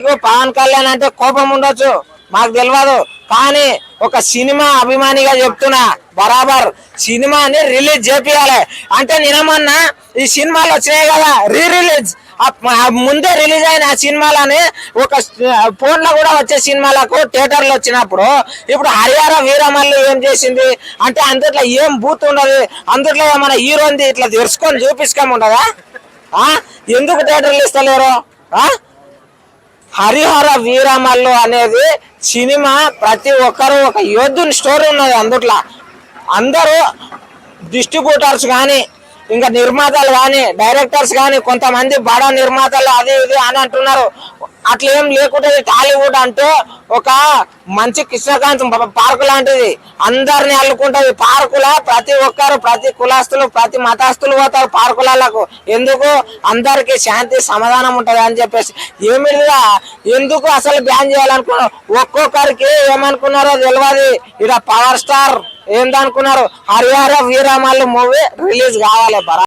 మీకు పవన్ కళ్యాణ్ అంటే కోపం ఉండొచ్చు. మాకు తెలియదు కానీ ఒక సినిమా అభిమానిగా చెప్తున్నా బరాబర్. సినిమాని రిలీజ్ చేపియాలి. అంటే నినమన్నా ఈ సినిమాలు వచ్చినాయి కదా రీ రిలీజ్ ముందే రిలీజ్ అయిన ఆ సినిమాలని ఒక ఫోన్లో కూడా వచ్చే సినిమాలకు థియేటర్లు వచ్చినప్పుడు ఇప్పుడు హరియారా వీరమల్లి ఏం చేసింది? అంటే అందుట్లో ఏం బూత్ ఉండదు అందుట్లో ఏమైనా హీరోంది ఇట్లా తెరుచుకొని చూపించుకోము ఉండదా ఎందుకు థియేటర్లు ఇస్తలేరు? ఆ? హరిహర వీరమల్లు అనేది సినిమా ప్రతి ఒక్కరు ఒక యోధుని స్టోరీ ఉన్నది అందుట్లో. అందరూ డిస్ట్రిబ్యూటర్స్ కానీ ఇంకా నిర్మాతలు కానీ డైరెక్టర్స్ కానీ కొంతమంది బడా నిర్మాతలు అది ఇది అని అంటున్నారు. అట్లా ఏం లేకుండా టాలీవుడ్ అంటే ఒక మంచి కృష్ణకాంత పార్కు లాంటిది. అందరిని అల్లుకుంటది. పార్కుల ప్రతి ఒక్కరు ప్రతి కులాస్తులు ప్రతి మతస్థులు పోతారు పార్కులకు ఎందుకు? అందరికి శాంతి సమాధానం ఉంటది అని చెప్పేసి. ఏమిటిగా ఎందుకు అసలు బ్యాన్ చేయాలనుకున్నారు? ఒక్కొక్కరికి ఏమనుకున్నారో తెలియదు ఇక్కడ పవర్ స్టార్ ఏందనుకున్నారు? హరిహర వీరమల్లు మూవీ రిలీజ్ కావాలి బరా